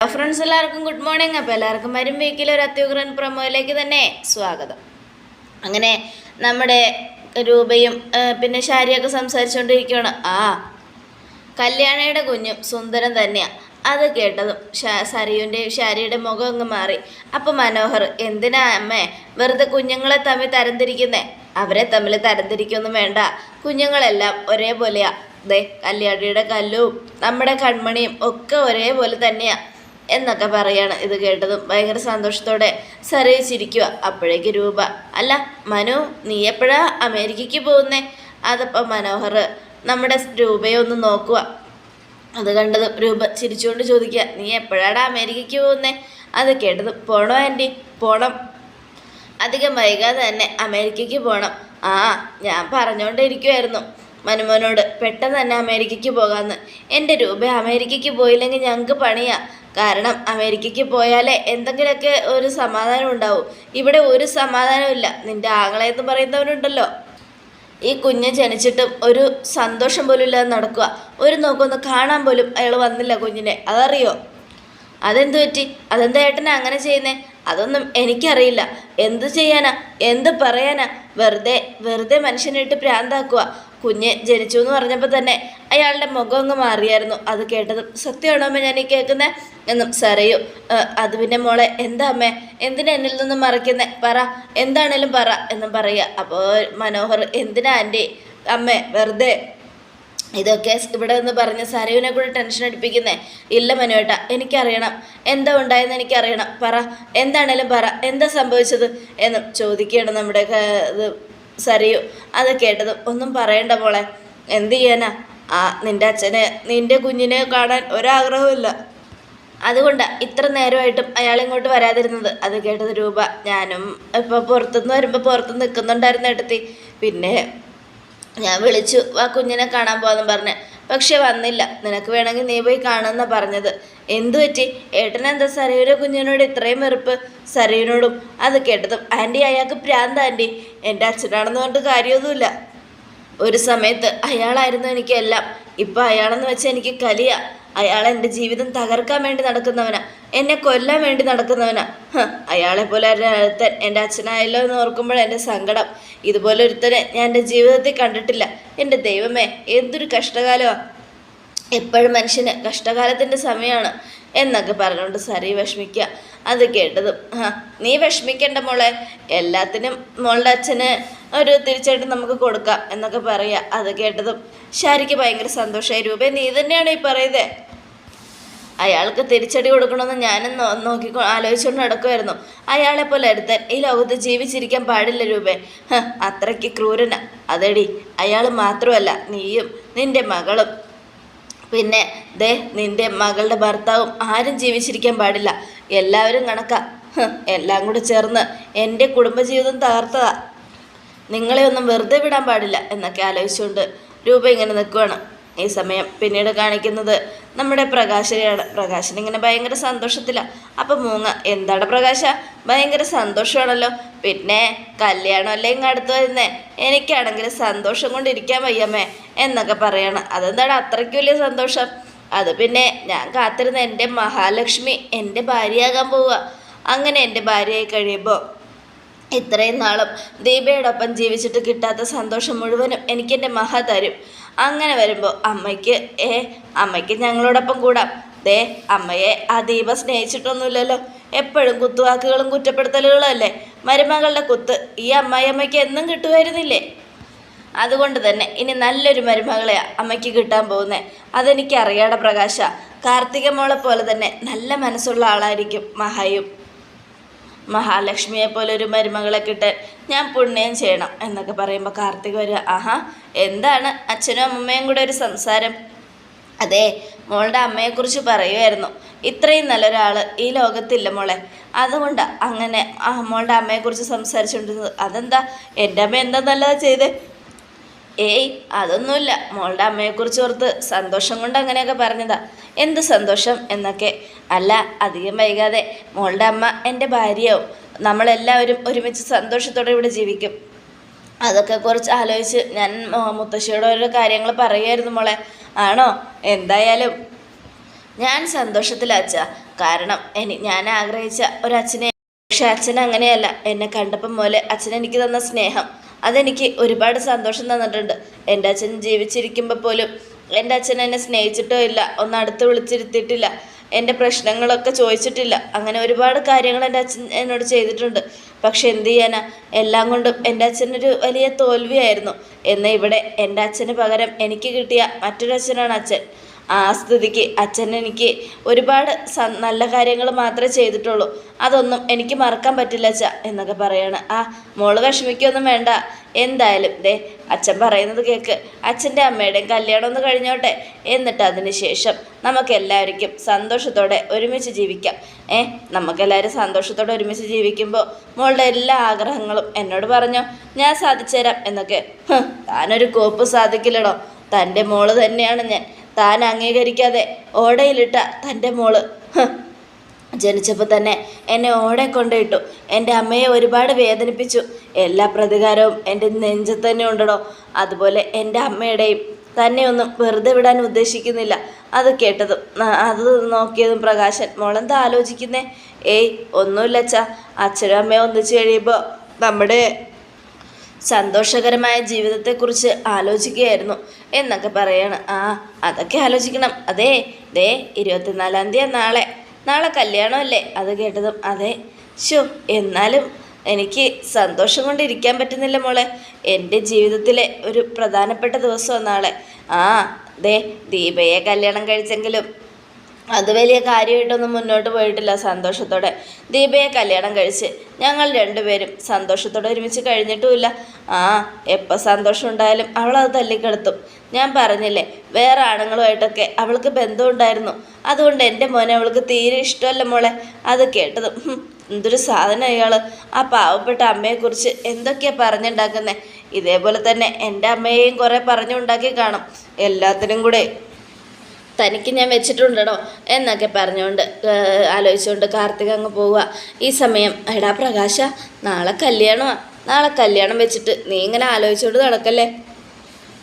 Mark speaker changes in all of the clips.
Speaker 1: Hello friends എല്ലാവർക്കും good morning അപ്പോൾ എല്ലാവർക്കും വരും വീക്കിലെ ഒരു അത്യുഗ്രൻ പ്രമോയിലേക്ക് തന്നെ സ്വാഗതം. അങ്ങനെ നമ്മുടെ രൂപയും പിന്നെ ശാരിയൊക്കെ സംസാരിച്ചുകൊണ്ടിരിക്കുകയാണ് ആ കല്യാണയുടെ കുഞ്ഞും സുന്ദരം തന്നെയാണ് അത് കേട്ടതും സരിയുന്റെ ശാരിയുടെ മുഖം അങ്ങ് മാറി. അപ്പം മനോഹർ എന്തിനാ അമ്മേ വെറുതെ കുഞ്ഞുങ്ങളെ തമ്മിൽ തരംതിരിക്കുന്നേ? അവരെ തമ്മിൽ തരംതിരിക്കൊന്നും വേണ്ട. കുഞ്ഞുങ്ങളെല്ലാം ഒരേപോലെയാ. ദേ കല്യാണിയുടെ കല്ലും നമ്മുടെ കൺമണിയും ഒക്കെ ഒരേപോലെ തന്നെയാ. എന്നൊക്കെ പറയാണ് ഇത് കേട്ടതും. ഭയങ്കര സന്തോഷത്തോടെ സറി ചിരിക്കുക. അപ്പോഴേക്ക് രൂപ അല്ല മനു നീ എപ്പോഴാ അമേരിക്കയ്ക്ക് പോകുന്നേ? അതപ്പം മനോഹർ നമ്മുടെ രൂപയെ ഒന്ന് നോക്കുക. അത് കണ്ടതും രൂപ ചിരിച്ചുകൊണ്ട് ചോദിക്കുക നീ എപ്പോഴാടാ അമേരിക്കയ്ക്ക് പോകുന്നേ? അത് കേട്ടത് പോണോ ആന്റി പോണം. അധികം വൈകാതെ തന്നെ അമേരിക്കയ്ക്ക് പോകണം ആ ഞാൻ പറഞ്ഞുകൊണ്ടിരിക്കുമായിരുന്നു മനുമോനോട് പെട്ടെന്ന് തന്നെ അമേരിക്കയ്ക്ക് പോകാമെന്ന് എന്റെ രൂപ അമേരിക്കയ്ക്ക് പോയില്ലെങ്കിൽ ഞങ്ങൾക്ക് പണിയാ. കാരണം അമേരിക്കയ്ക്ക് പോയാലേ എന്തെങ്കിലുമൊക്കെ ഒരു സമാധാനം ഉണ്ടാവും. ഇവിടെ ഒരു സമാധാനവും ഇല്ല. നിന്റെ ആങ്ങളെന്ന് പറയുന്നവരുണ്ടല്ലോ ഈ കുഞ്ഞ് ജനിച്ചിട്ടും ഒരു സന്തോഷം പോലും ഇല്ലാതെ നടക്കുക. ഒരു നോക്കൊന്ന് കാണാൻ പോലും അയാൾ വന്നില്ല കുഞ്ഞിനെ. അതറിയോ? അതെന്ത് പറ്റി? അതെന്താ ഏട്ടനാ അങ്ങനെ ചെയ്യുന്നേ? അതൊന്നും എനിക്കറിയില്ല. എന്ത് ചെയ്യാനാ? എന്ത് പറയാനാ? വെറുതെ വെറുതെ മനുഷ്യനായിട്ട് പ്രാന്താക്കുക. കുഞ്ഞ് ജനിച്ചു എന്ന് പറഞ്ഞപ്പോൾ തന്നെ അയാളുടെ മുഖം അങ്ങ് മാറിയായിരുന്നു. അത് കേട്ടതും സത്യമാണോ അമ്മ ഞാൻ ഈ കേൾക്കുന്നത് എന്നും സറിയു "ഏ, അത് പിന്നെ മോളെ എന്താ അമ്മേ? എന്തിനാ എന്നിൽ നിന്നും മറയ്ക്കുന്നത് പറ എന്താണേലും പറ എന്നും പറയുക. അപ്പോൾ മനോഹർ എന്തിനാ ആന്റി? അമ്മേ വെറുതെ ഇതൊക്കെ ഇവിടെ നിന്ന് പറഞ്ഞ് സരയുവിനെ കൂടെ ടെൻഷൻ അടിപ്പിക്കുന്നേ? ഇല്ല മനുവേട്ട എനിക്കറിയണം. എന്താ ഉണ്ടായെന്ന് എനിക്കറിയണം. പറ എന്താണേലും പറ എന്താ സംഭവിച്ചത്? എന്നും ചോദിക്കുകയാണ് നമ്മുടെ സരയു അത് കേട്ടതും ഒന്നും പറയണ്ട മോളെ. എന്ത് ചെയ്യാനാ? ആ നിന്റെ അച്ഛനെ നിന്റെ കുഞ്ഞിനെ കാണാൻ ഒരാഗ്രഹമില്ല അതുകൊണ്ടാണ് ഇത്ര നേരമായിട്ടും അയാൾ ഇങ്ങോട്ട് വരാതിരുന്നത്. അത് കേട്ടത് രൂപ. ഞാനും ഇപ്പോൾ പുറത്തുനിന്ന് വരുമ്പോൾ പുറത്ത് നിൽക്കുന്നുണ്ടായിരുന്നു എടുത്തി. പിന്നെ ഞാൻ വിളിച്ചു ആ കുഞ്ഞിനെ കാണാൻ പോവാന്ന് പറഞ്ഞ്. പക്ഷെ വന്നില്ല. നിനക്ക് വേണമെങ്കിൽ നീ പോയി കാണുന്ന പറഞ്ഞത്. എന്തു പറ്റി? ഏട്ടനെന്താ സരയുടെ കുഞ്ഞിനോട് ഇത്രയും വെറുപ്പ്? സരയുനോടും അത് കേട്ടതും ആന്റി അയാൾക്ക് പ്രാന്ത ആന്റി. എന്റെ അച്ഛനാണെന്ന് പറഞ്ഞിട്ട് കാര്യമൊന്നുമില്ല. ഒരു സമയത്ത് അയാളായിരുന്നു എനിക്കെല്ലാം. ഇപ്പം അയാളെന്ന് വെച്ചാൽ എനിക്ക് കലിയ. അയാൾ എന്റെ ജീവിതം തകർക്കാൻ വേണ്ടി നടക്കുന്നവനാ. എന്നെ കൊല്ലാൻ വേണ്ടി നടക്കുന്നവനാ. അയാളെ പോലെ ഒരുത്തൻ എന്റെ അച്ഛനായല്ലോ എന്ന് ഓർക്കുമ്പോൾ എന്റെ സങ്കടം. ഇതുപോലെ ഒരുത്തനെ ഞാൻ എന്റെ ജീവിതത്തിൽ കണ്ടിട്ടില്ല. എന്റെ ദൈവമേ എന്തൊരു കഷ്ടകാലമാണ് എപ്പോഴും മനുഷ്യന് കഷ്ടകാലത്തിന്റെ സമയമാണ് എന്നൊക്കെ പറഞ്ഞുകൊണ്ട് സരി വിഷമിക്കുക അത് കേട്ടതും ആ നീ വിഷമിക്കേണ്ട മോളെ. എല്ലാത്തിനും മോളുടെ അച്ഛന് ഒരു തിരിച്ചായിട്ട് നമുക്ക് കൊടുക്കാം എന്നൊക്കെ പറയുക അത് കേട്ടതും ശാരിക്ക് ഭയങ്കര സന്തോഷമായി രൂപേ നീ തന്നെയാണ് ഈ പറയുന്നത് അയാൾക്ക് തിരിച്ചടി കൊടുക്കണമെന്ന് ഞാനും നോക്കി ആലോചിച്ചുകൊണ്ട് നടക്കുമായിരുന്നു അയാളെ പോലെ ഒരുത്തൻ ഈ ലോകത്ത് ജീവിച്ചിരിക്കാൻ പാടില്ല രൂപേ അത്രയ്ക്ക് ക്രൂരന. അതെടി അയാൾ മാത്രമല്ല നീയും നിന്റെ മകളും. പിന്നെ ദേ നിന്റെ മകളുടെ ഭർത്താവും ആരും ജീവിച്ചിരിക്കാൻ പാടില്ല. എല്ലാവരും കണക്കാ. എല്ലാം കൂടി ചേർന്ന് എന്റെ കുടുംബജീവിതം തകർത്തതാ. നിങ്ങളെ ഒന്നും വെറുതെ വിടാൻ പാടില്ല എന്നൊക്കെ ആലോചിച്ചുകൊണ്ട് രൂപ ഇങ്ങനെ നിൽക്കുവാണ്. ഈ സമയം പിന്നീട് കാണിക്കുന്നത് നമ്മുടെ പ്രകാശനെയാണ്. പ്രകാശൻ ഇങ്ങനെ ഭയങ്കര സന്തോഷത്തിലാണ് അപ്പം മൂങ്ങ എന്താണ് പ്രകാശ? ഭയങ്കര സന്തോഷമാണല്ലോ. പിന്നെ കല്യാണം അല്ലേ ഇങ്ങ് അടുത്ത് വരുന്നേ? എനിക്കാണെങ്കിൽ സന്തോഷം കൊണ്ടിരിക്കാൻ വയ്യമ്മേ എന്നൊക്കെ പറയണം. അതെന്താണ് അത്രയ്ക്ക് വലിയ സന്തോഷം? അത് പിന്നെ ഞാൻ കാത്തിരുന്ന എന്റെ മഹാലക്ഷ്മി എന്റെ ഭാര്യയാകാൻ പോവുക. അങ്ങനെ എന്റെ ഭാര്യയായി കഴിയുമ്പോൾ ഇത്രയും നാളും ദീപയോടൊപ്പം ജീവിച്ചിട്ട് കിട്ടാത്ത സന്തോഷം മുഴുവനും എനിക്കെന്റെ മഹ തരും. അങ്ങനെ വരുമ്പോൾ അമ്മയ്ക്ക് ഏ അമ്മയ്ക്ക് ഞങ്ങളോടൊപ്പം കൂടാം. ദേ അമ്മയെ ആ ദീപം സ്നേഹിച്ചിട്ടൊന്നുമില്ലല്ലോ. എപ്പോഴും കുത്തുവാക്കുകളും കുറ്റപ്പെടുത്തലുകളും അല്ലേ മരുമകളുടെ കുത്ത് ഈ അമ്മായിയമ്മയ്ക്ക് എന്നും കിട്ടുമായിരുന്നില്ലേ? അതുകൊണ്ട് തന്നെ ഇനി നല്ലൊരു മരുമകളെ അമ്മയ്ക്ക് കിട്ടാൻ പോകുന്നത് അതെനിക്ക് അറിയാടെ പ്രകാശ. കാർത്തിക മോളെ പോലെ തന്നെ നല്ല മനസ്സുള്ള ആളായിരിക്കും മഹായും. മഹാലക്ഷ്മിയെ പോലെ ഒരു മരുമകളെ കിട്ടാൻ ഞാൻ പുണ്യം ചെയ്യണം എന്നൊക്കെ പറയുമ്പോൾ കാർത്തിക് വരിക ആഹാ എന്താണ് അച്ഛനും അമ്മയും കൂടെ ഒരു സംസാരം? അതെ മോളുടെ അമ്മയെക്കുറിച്ച് പറയുമായിരുന്നു ഇത്രയും നല്ലൊരാൾ ഈ ലോകത്തില്ല മോളെ. അതുകൊണ്ട് അങ്ങനെ ആ മോളുടെ അമ്മയെക്കുറിച്ച് സംസാരിച്ചുകൊണ്ടിരുന്നത് അതെന്താ? എന്റെ അമ്മ എന്താ നല്ലത് ചെയ്തേ? ഏയ് അതൊന്നുമില്ല. മോളുടെ അമ്മയെക്കുറിച്ച് ഓർത്ത് സന്തോഷം കൊണ്ട് അങ്ങനെയൊക്കെ പറഞ്ഞതാ. എന്ത് സന്തോഷം? എന്നൊക്കെ. അല്ല അധികം വൈകാതെ. മോളുടെ അമ്മ എന്റെ ഭാര്യയാവും. നമ്മളെല്ലാവരും ഒരുമിച്ച് സന്തോഷത്തോടെ ഇവിടെ ജീവിക്കും. അതൊക്കെ കുറച്ച് ആലോചിച്ച് ഞാൻ മുത്തശ്ശിയോട് ഓരോ കാര്യങ്ങൾ പറയുമായിരുന്നു മോളെ. ആണോ? എന്തായാലും ഞാൻ സന്തോഷത്തിലാച്ച കാരണം എനി ഞാൻ ആഗ്രഹിച്ച ഒരച്ഛനെ പക്ഷെ അച്ഛൻ അങ്ങനെയല്ല. എന്നെ കണ്ടപ്പം പോലെ അച്ഛൻ എനിക്ക് തന്ന സ്നേഹം. അതെനിക്ക് ഒരുപാട് സന്തോഷം തന്നിട്ടുണ്ട്. എന്റെ അച്ഛൻ ജീവിച്ചിരിക്കുമ്പോൾ പോലും എന്റെ അച്ഛൻ എന്നെ സ്നേഹിച്ചിട്ടോ ഇല്ല. ഒന്ന് അടുത്ത് വിളിച്ചിരുത്തിയിട്ടില്ല. എന്റെ പ്രശ്നങ്ങളൊക്കെ ചോദിച്ചിട്ടില്ല. അങ്ങനെ ഒരുപാട് കാര്യങ്ങൾ എന്റെ അച്ഛൻ എന്നോട് ചെയ്തിട്ടുണ്ട്. പക്ഷെ എന്ത് ചെയ്യാനാ? എല്ലാം കൊണ്ടും എന്റെ അച്ഛനൊരു വലിയ തോൽവിയായിരുന്നു. എന്നാൽ ഇവിടെ എന്റെ അച്ഛന് പകരം എനിക്ക് കിട്ടിയ മറ്റൊരു അച്ഛനാണ് അച്ഛൻ. ആ സ്ഥിതിക്ക് അച്ഛൻ എനിക്ക് ഒരുപാട് നല്ല കാര്യങ്ങൾ മാത്രമേ ചെയ്തിട്ടുള്ളൂ. അതൊന്നും എനിക്ക് മറക്കാൻ പറ്റില്ല അച്ഛ എന്നൊക്കെ പറയാണ്. ആ മോൾ വിഷമിക്കൊന്നും വേണ്ട. എന്തായാലും ദേ അച്ഛൻ പറയുന്നത് കേൾക്ക് അച്ഛന്റെ അമ്മയുടെയും കല്യാണം ഒന്ന് കഴിഞ്ഞോട്ടെ. എന്നിട്ട് അതിന് ശേഷം നമുക്കെല്ലാവർക്കും സന്തോഷത്തോടെ ഒരുമിച്ച് ജീവിക്കാം. ഏ നമുക്കെല്ലാവരും സന്തോഷത്തോടെ ഒരുമിച്ച് ജീവിക്കുമ്പോൾ മോളുടെ എല്ലാ ആഗ്രഹങ്ങളും എന്നോട് പറഞ്ഞോ. ഞാൻ സാധിച്ചു തരാം എന്നൊക്കെ താനൊരു കോപ്പ് സാധിക്കില്ലടോ. തന്റെ മോൾ തന്നെയാണ് ഞാൻ. താൻ അംഗീകരിക്കാതെ ഓടയിലിട്ട തന്റെ മോൾ. ജനിച്ചപ്പോൾ തന്നെ എന്നെ ഓടെ കൊണ്ടിട്ടു എന്റെ അമ്മയെ ഒരുപാട് വേദനിപ്പിച്ചു. എല്ലാ പ്രതികാരവും എന്റെ നെഞ്ചത്ത് തന്നെ ഉണ്ടടോ. അതുപോലെ എന്റെ അമ്മയുടെയും തന്നെ ഒന്നും വെറുതെ വിടാൻ ഉദ്ദേശിക്കുന്നില്ല. അത് കേട്ടതും അത് നോക്കിയതും പ്രകാശൻ മോളെന്താ ആലോചിക്കുന്നേ? ഏയ് ഒന്നുമില്ല അച്ഛാ. അച്ഛനും അമ്മയും ഒന്നിച്ച് കഴിയുമ്പോൾ നമ്മുടെ സന്തോഷകരമായ ജീവിതത്തെക്കുറിച്ച് ആലോചിക്കുകയായിരുന്നു എന്നൊക്കെ പറയാണ്. ആ അതൊക്കെ ആലോചിക്കണം. അതെ ദേ ഇരുപത്തിനാലാം തീയതി നാളെ. നാളെ കല്യാണമല്ലേ? അത് കേട്ടതും അതെ. ഷോ എന്നാലും എനിക്ക് സന്തോഷം കൊണ്ട് ഇരിക്കാൻ പറ്റുന്നില്ല മോളെ. എന്റെ ജീവിതത്തിലെ ഒരു പ്രധാനപ്പെട്ട ദിവസമാണ് നാളെ. ആ ദേ ദീപയെ കല്യാണം കഴിച്ചെങ്കിലും അത് വലിയ കാര്യമായിട്ടൊന്നും മുന്നോട്ട് പോയിട്ടില്ല സന്തോഷത്തോടെ. ദീപയെ കല്യാണം കഴിച്ച് ഞങ്ങൾ രണ്ടുപേരും സന്തോഷത്തോടെ ഒരുമിച്ച് കഴിഞ്ഞിട്ടുമില്ല. ആ എപ്പോൾ സന്തോഷം ഉണ്ടായാലും അവൾ അത് തല്ലിക്കെടുത്തും. ഞാൻ പറഞ്ഞില്ലേ വേറെ ആണുങ്ങളുമായിട്ടൊക്കെ അവൾക്ക് ബന്ധമുണ്ടായിരുന്നു. അതുകൊണ്ട് എന്റെ മോനെ അവൾക്ക് തീരെ ഇഷ്ടമല്ല മോളെ. അത് കേട്ടതും എന്തൊരു സാധനം അയാൾ ആ പാവപ്പെട്ട അമ്മയെക്കുറിച്ച് എന്തൊക്കെയാണ് പറഞ്ഞുണ്ടാക്കുന്നത് ഇതേപോലെ തന്നെ എന്റെ അമ്മയെയും കുറേ പറഞ്ഞുണ്ടാക്കി കാണും. എല്ലാത്തിനും കൂടെ തനിക്ക് ഞാൻ വെച്ചിട്ടുണ്ടോ എന്നൊക്കെ പറഞ്ഞുകൊണ്ട് ആലോചിച്ചുകൊണ്ട് കാർത്തിക അങ്ങ് പോവുക. ഈ സമയം എടാ പ്രകാശ നാളെ കല്യാണമാണ് നാളെ കല്യാണം വെച്ചിട്ട് നീ ഇങ്ങനെ ആലോചിച്ചുകൊണ്ട് നടക്കല്ലേ?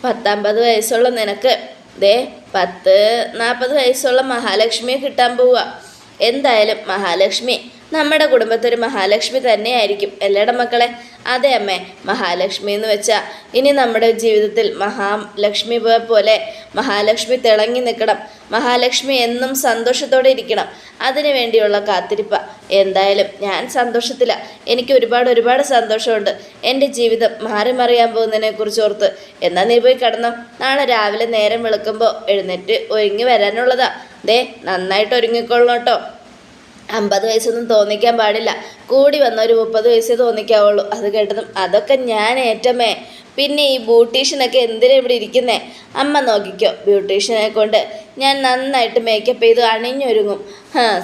Speaker 1: പത്തമ്പത് വയസ്സുള്ള നിനക്ക് ദേ പത്ത് നാൽപ്പത് വയസ്സുള്ള മഹാലക്ഷ്മിയെ കിട്ടാൻ പോവുക. എന്തായാലും മഹാലക്ഷ്മി നമ്മുടെ കുടുംബത്തൊരു മഹാലക്ഷ്മി തന്നെയായിരിക്കും. എല്ലാടെ മക്കളെ? അതെ അമ്മേ മഹാലക്ഷ്മി എന്ന് വെച്ചാൽ ഇനി നമ്മുടെ ജീവിതത്തിൽ മഹാലക്ഷ്മി പോലെ മഹാലക്ഷ്മി തിളങ്ങി നിൽക്കണം. മഹാലക്ഷ്മി എന്നും സന്തോഷത്തോടെ ഇരിക്കണം. അതിനു വേണ്ടിയുള്ള കാത്തിരിപ്പ. എന്തായാലും ഞാൻ സന്തോഷത്തിലാണ് എനിക്ക് ഒരുപാട് ഒരുപാട് സന്തോഷമുണ്ട്. എന്റെ ജീവിതം മാറി മറിയാൻ പോകുന്നതിനെ കുറിച്ച് ഓർത്ത്. എന്നാൽ നീ പോയി കിടന്നോ. നാളെ രാവിലെ നേരം വെളുക്കുമ്പോൾ എഴുന്നേറ്റ് ഒരുങ്ങി വരാനുള്ളതാ. ദേ നന്നായിട്ട് ഒരുങ്ങിക്കൊള്ളണം കേട്ടോ. അമ്പത് വയസ്സൊന്നും തോന്നിക്കാൻ പാടില്ല. കൂടി വന്ന ഒരു മുപ്പത് വയസ്സേ തോന്നിക്കാവുള്ളൂ. അത് കേട്ടതും അതൊക്കെ ഞാൻ ഏറ്റമേ. പിന്നെ ഈ ബ്യൂട്ടീഷ്യനൊക്കെ എന്തിനാ ഇവിടെ ഇരിക്കുന്നേ? അമ്മ നോക്കിക്കോ ബ്യൂട്ടീഷ്യനെ കൊണ്ട്. ഞാൻ നന്നായിട്ട് മേക്കപ്പ് ചെയ്ത് അണിഞ്ഞൊരുങ്ങും.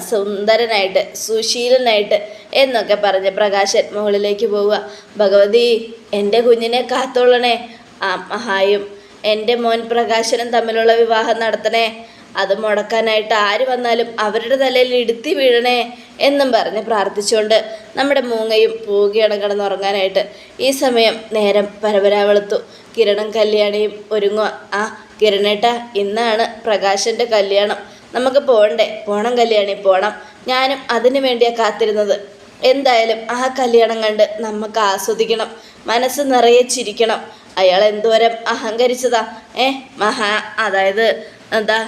Speaker 1: സുന്ദരനായിട്ട് സുശീലനായിട്ട് എന്നൊക്കെ പറഞ്ഞ് പ്രകാശൻ മുകളിലേക്ക് പോവുക. ഭഗവതി എന്റെ കുഞ്ഞിനെ കാത്തോളണേ. ആ മഹായും എന്റെ മോൻ പ്രകാശനും തമ്മിലുള്ള വിവാഹം നടത്തണേ. അത് മുടക്കാനായിട്ട് ആര് വന്നാലും അവരുടെ തലയിൽ ഇടുത്തി വീഴണേ എന്നും പറഞ്ഞ് പ്രാർത്ഥിച്ചുകൊണ്ട് നമ്മുടെ മൂങ്ങയും പോവുകയാണ് കിടന്നുറങ്ങാനായിട്ട് ഈ സമയം നേരം പരപരാ വെളുത്തു കിരണും കല്യാണിയും ഒരുങ്ങുക ആ കിരണേട്ട ഇന്നാണ് പ്രകാശന്റെ കല്യാണം. നമുക്ക് പോകണ്ടേ പോണം കല്യാണി പോണം. ഞാനും അതിനു വേണ്ടിയാണ് കാത്തിരുന്നത്. എന്തായാലും ആ കല്യാണം കണ്ട് നമുക്ക് ആസ്വദിക്കണം. മനസ്സ് നിറയെ ചിരിക്കണം. അയാൾ എന്തോരം അഹങ്കരിച്ചതാ. ഏ മഹാ അതായത് എന്താ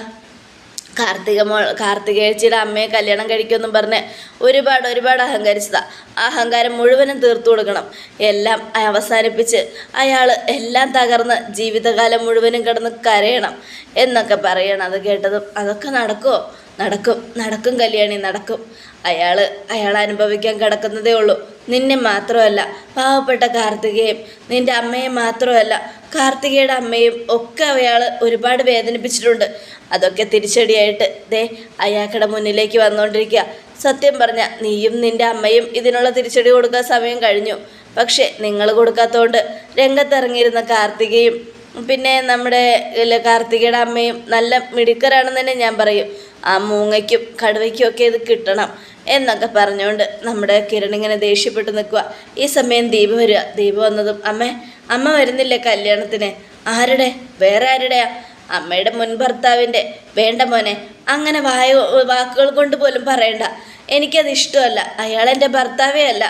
Speaker 1: കാർത്തിക മോൾ കാർത്തികേച്ചിയുടെ അമ്മയെ കല്യാണം കഴിക്കുമെന്നും പറഞ്ഞ് ഒരുപാട് ഒരുപാട് അഹങ്കരിച്ചതാ. ആ അഹങ്കാരം മുഴുവനും തീർത്തു കൊടുക്കണം. എല്ലാം അവസാനിപ്പിച്ച് അയാൾ എല്ലാം തകർന്ന് ജീവിതകാലം മുഴുവനും കിടന്ന് കരയണം എന്നൊക്കെ പറയണം. അത് കേട്ടതും അതൊക്കെ നടക്കുമോ നടക്കും. നടക്കും കല്യാണി നടക്കും. അയാൾ അയാൾ അനുഭവിക്കാൻ കിടക്കുന്നതേ ഉള്ളൂ. നിന്നെ മാത്രമല്ല പാവപ്പെട്ട കാർത്തികയും നിന്റെ അമ്മയെ മാത്രമല്ല കാർത്തികയുടെ അമ്മയും ഒക്കെ അയാൾ ഒരുപാട് വേദനിപ്പിച്ചിട്ടുണ്ട്. അതൊക്കെ തിരിച്ചടിയായിട്ട് ദേ അയാക്കടെ മുന്നിലേക്ക് വന്നുകൊണ്ടിരിക്കുക സത്യം പറഞ്ഞ നീയും നിന്റെ അമ്മയും ഇതിനുള്ള തിരിച്ചടി കൊടുക്കാൻ സമയം കഴിഞ്ഞു. പക്ഷേ നിങ്ങൾ കൊടുക്കാത്തതുകൊണ്ട് രംഗത്തിറങ്ങിയിരുന്ന കാർത്തികയും പിന്നെ നമ്മുടെ കാർത്തികയുടെ അമ്മയും നല്ല മിടുക്കരാണെന്ന് തന്നെ ഞാൻ പറയും. ആ മൂങ്ങയ്ക്കും കടുവയ്ക്കും ഒക്കെ ഇത് കിട്ടണം എന്നൊക്കെ പറഞ്ഞുകൊണ്ട് നമ്മുടെ കിരൺ ഇങ്ങനെ ദേഷ്യപ്പെട്ട് നിൽക്കുക ഈ സമയം ദീപ വരിക. ദീപ വന്നതും അമ്മേ അമ്മ വരുന്നില്ലേ കല്യാണത്തിന്? ആരുടെ? വേറെ ആരുടെയാ? അമ്മയുടെ മുൻ ഭർത്താവിന്റെ. വേണ്ട മോനെ അങ്ങനെ വായ വാക്കുകൾ കൊണ്ട് പോലും പറയണ്ട. എനിക്കത് ഇഷ്ടമല്ല. അയാളെന്റെ ഭർത്താവേ അല്ല.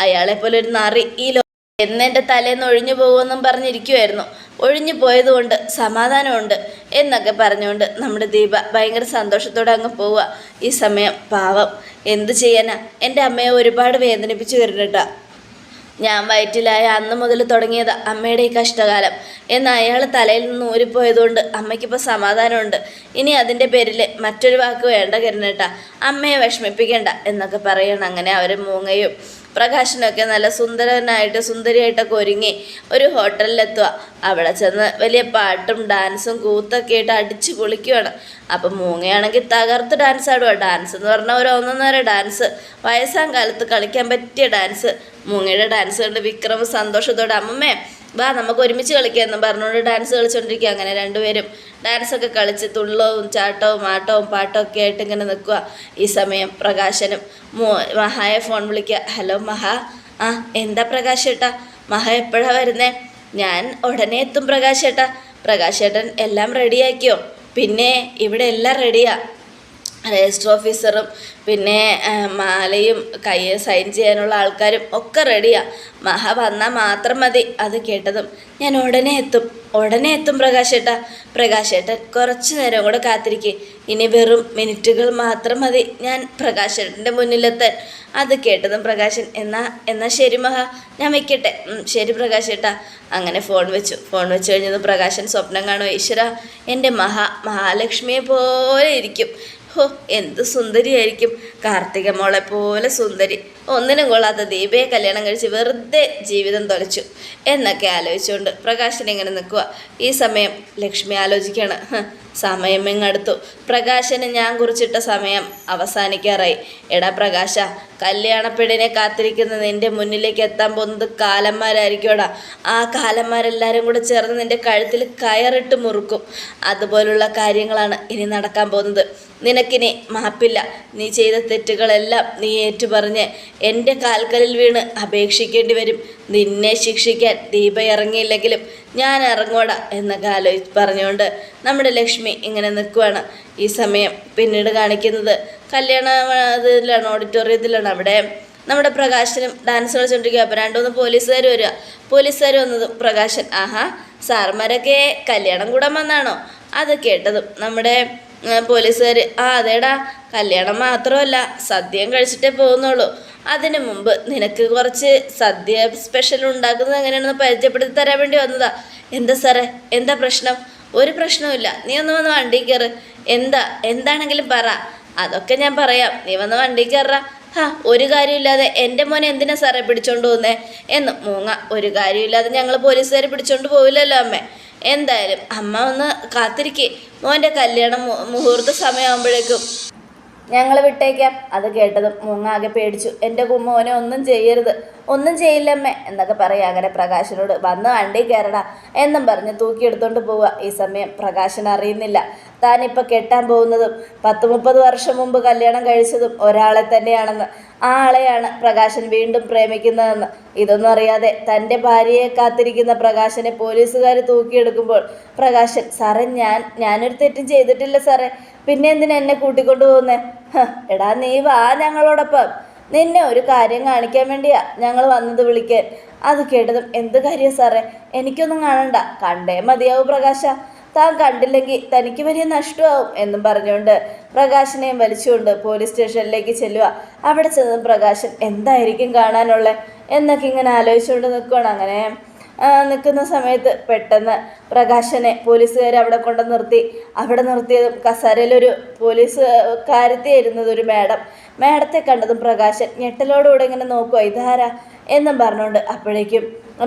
Speaker 1: അയാളെപ്പോലെ പോലെ ഒരു നാറി ഈ എന്നെന്റെ തലേന്ന് ഒഴിഞ്ഞു പോകുമെന്നും പറഞ്ഞിരിക്കുമായിരുന്നു ഒഴിഞ്ഞു പോയതുകൊണ്ട് സമാധാനമുണ്ട് എന്നൊക്കെ പറഞ്ഞുകൊണ്ട് നമ്മുടെ ദീപ ഭയങ്കര സന്തോഷത്തോടെ അങ്ങ് പോവുക. ഈ സമയം പാവം. എന്ത് ചെയ്യാനാ? എന്റെ അമ്മയെ ഒരുപാട് വേദനിപ്പിച്ചു വരുന്നുട്ടാ ഞാൻ വയറ്റിലായ അന്ന് മുതൽ തുടങ്ങിയത് അമ്മയുടെ ഈ കഷ്ടകാലം. എന്നാൽ അയാൾ തലയിൽ നിന്ന് ഊരിപ്പോയതുകൊണ്ട് അമ്മയ്ക്കിപ്പോൾ സമാധാനമുണ്ട്. ഇനി അതിന്റെ പേരിൽ മറ്റൊരു വാക്ക് വേണ്ട കരുന്നേട്ടാ അമ്മയെ വിഷമിപ്പിക്കേണ്ട എന്നൊക്കെ പറയണം അങ്ങനെ അവരെ മൂങ്ങയും. പ്രകാശനൊക്കെ നല്ല സുന്ദരനായിട്ട് സുന്ദരിയായിട്ടൊക്കെ ഒരുങ്ങി ഒരു ഹോട്ടലിലെത്തുക. അവിടെ ചെന്ന് വലിയ പാട്ടും ഡാൻസും കൂത്തൊക്കെ ആയിട്ട് അടിച്ച് പൊളിക്കുവാണ്. അപ്പം മൂങ്ങയാണെങ്കിൽ തകർത്ത് ഡാൻസ് ആടുക ഡാൻസ് എന്ന് പറഞ്ഞാൽ ഒരു ഒന്നൊന്നര ഡാൻസ്. വയസ്സാം കാലത്ത് കളിക്കാൻ പറ്റിയ ഡാൻസ്. മൂങ്ങയുടെ ഡാൻസ് കണ്ട് വിക്രമ സന്തോഷത്തോടെ അമ്മമ്മേ വാ നമുക്ക് ഒരുമിച്ച് കളിക്കാമെന്നും പറഞ്ഞുകൊണ്ട് ഡാൻസ് കളിച്ചുകൊണ്ടിരിക്കുക അങ്ങനെ രണ്ടുപേരും ഡാൻസൊക്കെ കളിച്ച് തുള്ളവും ചാട്ടവും ആട്ടവും പാട്ടവും ഒക്കെ ആയിട്ട് ഇങ്ങനെ നിൽക്കുക ഈ സമയം പ്രകാശനും മഹായെ ഫോൺ വിളിക്കുക. ഹലോ മഹാ. ആ എന്താ പ്രകാശേട്ടാ മഹ എപ്പോഴാണ് വരുന്നേ? ഞാൻ ഉടനെ എത്തും പ്രകാശ് ഏട്ടാ. പ്രകാശ് ഏട്ടൻ എല്ലാം റെഡിയാക്കിയോ പിന്നെ ഇവിടെ എല്ലാം റെഡിയാ രജിസ്റ്റർ ഓഫീസറും പിന്നെ മാലയും കൈ സൈൻ ചെയ്യാനുള്ള ആൾക്കാരും ഒക്കെ റെഡിയാണ് മഹ വന്നാൽ മാത്രം മതി അത് കേട്ടതും. ഞാൻ ഉടനെ എത്തും. ഉടനെ എത്തും പ്രകാശേട്ടാ പ്രകാശേട്ടൻ കുറച്ച് നേരം കൂടെ കാത്തിരിക്കേ. ഇനി വെറും മിനിറ്റുകൾ മാത്രം മതി. ഞാൻ പ്രകാശേട്ടന്റെ മുന്നിലെത്താൻ. അത് കേട്ടതും പ്രകാശൻ എന്നാ എന്നാ ശരി മഹ. ഞാൻ വെക്കട്ടെ. ശരി പ്രകാശേട്ടാ അങ്ങനെ ഫോൺ വെച്ചു. ഫോൺ വെച്ച് കഴിഞ്ഞതും പ്രകാശൻ സ്വപ്നം കാണും. ഈശ്വര എന്റെ മഹാ മഹാലക്ഷ്മിയെ പോലെ ഇരിക്കും. ഹോ എന്ത് സുന്ദരിയായിരിക്കും. കാർത്തിക മോളെ പോലെ സുന്ദരി. ഒന്നിനും കൊള്ളാത്ത ദീപയെ കല്യാണം കഴിച്ച് വെറുതെ ജീവിതം തൊലച്ചു. എന്നൊക്കെ ആലോചിച്ചുകൊണ്ട് പ്രകാശൻ ഇങ്ങനെ നിൽക്കുക. ഈ സമയം ലക്ഷ്മി ആലോചിക്കുകയാണ്. സമയം ഇങ്ങടുത്തു പ്രകാശന് ഞാൻ കുറിച്ചിട്ട സമയം അവസാനിക്കാറായി. എടാ പ്രകാശ കല്യാണപ്പെടിനെ കാത്തിരിക്കുന്ന നിന്റെ മുന്നിലേക്ക് എത്താൻ പോകുന്നത് കാലന്മാരായിരിക്കുമടാ ആ കാലന്മാരെല്ലാവരും കൂടെ ചേർന്ന് നിന്റെ കഴുത്തിൽ കയറിട്ട് മുറുക്കും. അതുപോലുള്ള കാര്യങ്ങളാണ് ഇനി നടക്കാൻ പോകുന്നത്. നിനക്കിനി മാപ്പില്ല. നീ ചെയ്ത തെറ്റുകളെല്ലാം നീ ഏറ്റുപറഞ്ഞ് എന്റെ കാൽക്കലിൽ വീണ് അപേക്ഷിക്കേണ്ടി വരും. നിന്നെ ശിക്ഷിക്കാൻ ദീപ ഇറങ്ങിയില്ലെങ്കിലും ഞാൻ ഇറങ്ങോട എന്നൊക്കെ ആലോചി പറഞ്ഞുകൊണ്ട് നമ്മുടെ ലക്ഷ്മി ഇങ്ങനെ നിൽക്കുവാണ്. ഈ സമയം പിന്നീട് കാണിക്കുന്നത് കല്യാണ ഇതിലാണ് ഓഡിറ്റോറിയത്തിലാണ് അവിടെ നമ്മുടെ പ്രകാശനും ഡാൻസ് കളിച്ചുകൊണ്ടിരിക്കുക അപ്പോൾ രണ്ടുമൂന്ന് പോലീസുകാർ വരിക. പോലീസുകാർ വന്നതും പ്രകാശൻ ആഹാ സാർമാരൊക്കെ കല്യാണം കൂടാൻ വന്നാണോ? അത് കേട്ടതും നമ്മുടെ പോലീസുകാർ ആ അതേടാ കല്യാണം മാത്രമല്ല സദ്യം കഴിച്ചിട്ടേ പോകുന്നുള്ളൂ. അതിനു മുമ്പ് നിനക്ക് കുറച്ച് സദ്യ സ്പെഷ്യൽ ഉണ്ടാക്കുന്നത് എങ്ങനെയാണെന്ന് പരിചയപ്പെടുത്തി തരാൻ വേണ്ടി വന്നതാ. എന്താ സാറേ? എന്താ പ്രശ്നം? ഒരു പ്രശ്നവുമില്ല നീ ഒന്ന് വന്ന് വണ്ടി കയറ്. എന്താ? എന്താണെങ്കിലും പറ. അതൊക്കെ ഞാൻ പറയാം. നീ വന്ന് വണ്ടി കയറ. ഹാ ഒരു കാര്യമില്ലാതെ എന്റെ മോനെ എന്തിനാ സാറേ പിടിച്ചോണ്ട് പോകുന്നേ? എന്ന് മൂങ്ങ ഒരു കാര്യമില്ലാതെ ഞങ്ങൾ പോലീസുകാരെ പിടിച്ചോണ്ട് പോവില്ലല്ലോ അമ്മേ. എന്തായാലും അമ്മ ഒന്ന് കാത്തിരിക്കേ. മോന്റെ കല്യാണം മുഹൂർത്ത സമയമാകുമ്പോഴേക്കും ഞങ്ങൾ വിട്ടേക്കാം. അത് കേട്ടതും മുങ്ങാകെ ആകെ പേടിച്ചു എന്റെ കുമ്മോനെ ഒന്നും ചെയ്യരുത്. ഒന്നും ചെയ്യില്ലമ്മേ എന്നൊക്കെ പറയാം അങ്ങനെ പ്രകാശനോട്. വന്ന് വണ്ടി കയറടാ എന്നും പറഞ്ഞ് തൂക്കിയെടുത്തോണ്ട് പോവുക ഈ സമയം പ്രകാശൻ അറിയുന്നില്ല. താനിപ്പോൾ കെട്ടാൻ പോകുന്നതും പത്ത് മുപ്പത് വർഷം മുമ്പ് കല്യാണം കഴിച്ചതും ഒരാളെ തന്നെയാണെന്ന്. ആ ആളെയാണ് പ്രകാശൻ വീണ്ടും പ്രേമിക്കുന്നതെന്ന്. ഇതൊന്നും അറിയാതെ തന്റെ ഭാര്യയെ കാത്തിരിക്കുന്ന പ്രകാശനെ പോലീസുകാർ തൂക്കിയെടുക്കുമ്പോൾ പ്രകാശൻ സാറേ ഞാൻ ഞാനൊരു തെറ്റും ചെയ്തിട്ടില്ല സാറേ. പിന്നെ എന്തിനാ എന്നെ കൂട്ടിക്കൊണ്ടു പോകുന്നേ? എടാ നീ വാ ഞങ്ങളോടൊപ്പം. നിന്നെ ഒരു കാര്യം കാണിക്കാൻ വേണ്ടിയാ ഞങ്ങൾ വന്നത് വിളിക്കാൻ. അത് കേട്ടതും എന്ത് കാര്യം സാറേ? എനിക്കൊന്നും കാണണ്ട. കണ്ടേ മതിയാവും പ്രകാശ. താൻ കണ്ടില്ലെങ്കിൽ തനിക്ക് വലിയ നഷ്ടമാവും എന്നും പറഞ്ഞുകൊണ്ട് പ്രകാശിനെയും വലിച്ചുകൊണ്ട് പോലീസ് സ്റ്റേഷനിലേക്ക് ചെല്ലുക അവിടെ ചെന്ന് പ്രകാശൻ എന്തായിരിക്കും കാണാനുള്ളത് എന്നൊക്കെ ഇങ്ങനെ ആലോചിച്ചുകൊണ്ട് നിൽക്കുകയാണ് അങ്ങനെ നിൽക്കുന്ന സമയത്ത് പെട്ടെന്ന് പ്രകാശനെ പോലീസുകാർ അവിടെ കൊണ്ട് നിർത്തി. അവിടെ നിർത്തിയതും കസേരയിലൊരു പോലീസുകാരത്തിയായിരുന്നത് ഒരു മാഡം. മാഡത്തെ കണ്ടതും പ്രകാശൻ ഞെട്ടലോടുകൂടെ ഇങ്ങനെ നോക്കുക ഇതാരാ? എന്നും പറഞ്ഞുകൊണ്ട് അപ്പോഴേക്കും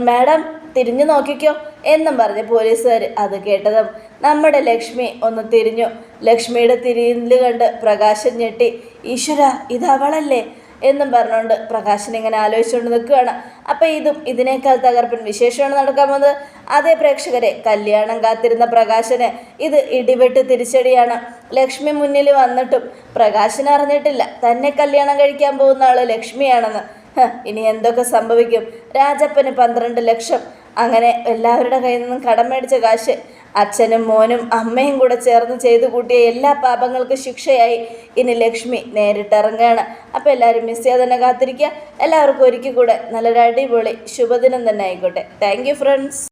Speaker 1: മാഡം തിരിഞ്ഞു നോക്കിക്കോ എന്നും പറഞ്ഞ് പോലീസുകാർ അത് കേട്ടതും നമ്മുടെ ലക്ഷ്മി ഒന്ന് തിരിഞ്ഞു. ലക്ഷ്മിയുടെ തിരിയിൽ കണ്ട് പ്രകാശൻ ഞെട്ടി ഈശ്വര ഇതവളല്ലേ? എന്നും പറഞ്ഞുകൊണ്ട് പ്രകാശൻ ഇങ്ങനെ ആലോചിച്ചുകൊണ്ട് നിൽക്കുകയാണ്. അപ്പം ഇതും ഇതിനേക്കാൾ തകർപ്പൻ വിശേഷമാണ് നടക്കാൻ പോകുന്നത്. അതേ പ്രേക്ഷകരെ കല്യാണം കാത്തിരുന്ന പ്രകാശന് ഇത് ഇടിവെട്ട് തിരിച്ചടിയാണ്. ലക്ഷ്മി മുന്നിൽ വന്നിട്ടും പ്രകാശൻ അറിഞ്ഞിട്ടില്ല. തന്നെ കല്യാണം കഴിക്കാൻ പോകുന്ന ആൾ ലക്ഷ്മിയാണെന്ന്. ഇനി എന്തൊക്കെ സംഭവിക്കും? രാജപ്പന് പന്ത്രണ്ട് ലക്ഷം. അങ്ങനെ എല്ലാവരുടെ കയ്യിൽ നിന്നും കടം മേടിച്ച കാശ് അച്ഛനും മോനും അമ്മയും കൂടെ ചേർന്ന് ചെയ്തു കൂട്ടിയ എല്ലാ പാപങ്ങൾക്കും ശിക്ഷയായി ഇനി ലക്ഷ്മി നേരിട്ടിറങ്ങുകയാണ് അപ്പോൾ എല്ലാവരും മിസ് ചെയ്യാതെ തന്നെ കാത്തിരിക്കുക. എല്ലാവർക്കും ഒരിക്കൽ കൂടെ നല്ലൊരു അടിപൊളി ശുഭദിനം തന്നെ ആയിക്കോട്ടെ. Thank friends